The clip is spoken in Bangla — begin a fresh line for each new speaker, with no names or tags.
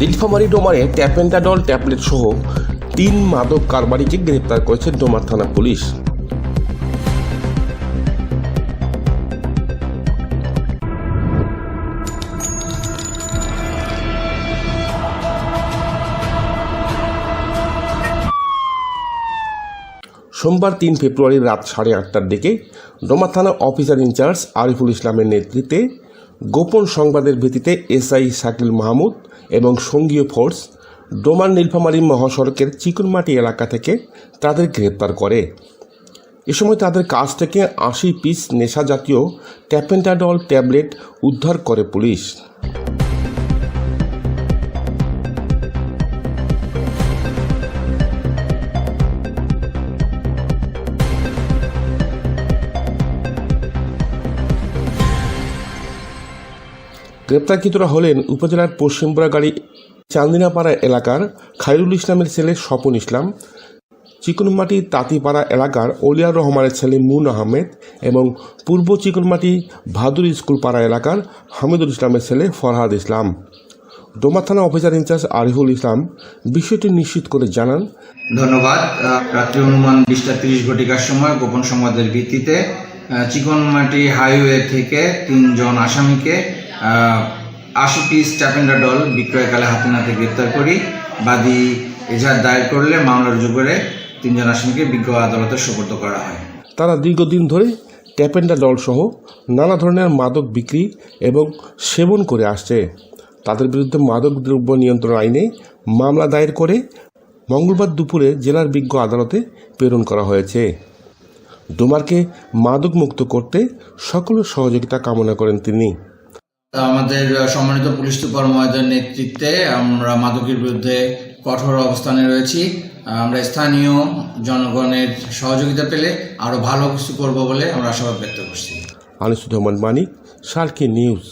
নীলফামারী ডোমারে ট্যাপেন্টাডল ট্যাবলেট সহ তিন মাদক কারবারিকে গ্রেপ্তার করেছে ডোমার থানা পুলিশ। সোমবার তিন ফেব্রুয়ারি রাত সাড়ে আটটার দিকে ডোমা থানা অফিসার ইনচার্জ আরিফুল ইসলামের নেতৃত্বে গোপন সংবাদের ভিত্তিতে এসআই শাকিল মাহমুদ এবং সঙ্গীয় ফোর্স ডোমার নীলফামারী মহাসড়কের চিকনমাটি এলাকা থেকে তাদের গ্রেপ্তার করে। এ সময় তাদের কাছ থেকে আশি পিস নেশা জাতীয় ট্যাপেন্টাডল ট্যাবলেট উদ্ধার করে পুলিশ। গ্রেপ্তারকৃতরা হলেন উপজেলার পশ্চিমপুরাগাড়ি চান্দিনাপাড়া এলাকার খাইরুল ইসলামের ছেলে স্বপন ইসলাম, চিকনমাটি তাঁতিপাড়া এলাকার অলিয়ার রহমানের ছেলে মুন আহমেদ এবং পূর্ব চিকনমাটি ভাদুর স্কুল পাড়া এলাকার হামিদুল ইসলামের ছেলে ফরহাদ ইসলাম। ডোমা থানা officer in charge Ariful Islam বিষয়টি নিশ্চিত করে জানান।
ধন্যবাদ। রাত্রি অনুমান বিশটা তিরিশ ঘটিকার সময় গোপন সংবাদের ভিত্তিতে চিকনমাটি হাইওয়ে থেকে তিনজন আসামিকে আশি পিস ট্যাপেন্ডাডল বিক্রয়কালে হাতে নাতে গ্রেপ্তার করি। বাদী এজাহার দায়ের করলে মামলার করে তিনজন আসামিকে বিজ্ঞ আদালতে সোপর্দ করা হয়।
তারা দীর্ঘদিন ধরে ট্যাপেন্ডাডল সহ নানা ধরনের মাদক বিক্রি এবং সেবন করে আসছে। তাদের বিরুদ্ধে মাদক দ্রব্য নিয়ন্ত্রণ আইনে মামলা দায়ের করে মঙ্গলবার দুপুরে জেলার বিজ্ঞ আদালতে প্রেরণ করা হয়েছে। ডোমারকে মাদক মুক্ত করতে সকলের সহযোগিতা কামনা করেন তিনি।
আমাদের সম্মানিত পুলিশ সুপার মহোদয়ের নেতৃত্বে আমরা মাদকের বিরুদ্ধে কঠোর অবস্থানে রয়েছি। আমরা স্থানীয় জনগণের সহযোগিতা পেলে আরও ভালো কিছু করব বলে আমরা আশাবাদ ব্যক্ত করছি।
আনিসুর রহমান মানিক সার্কি নিউজ।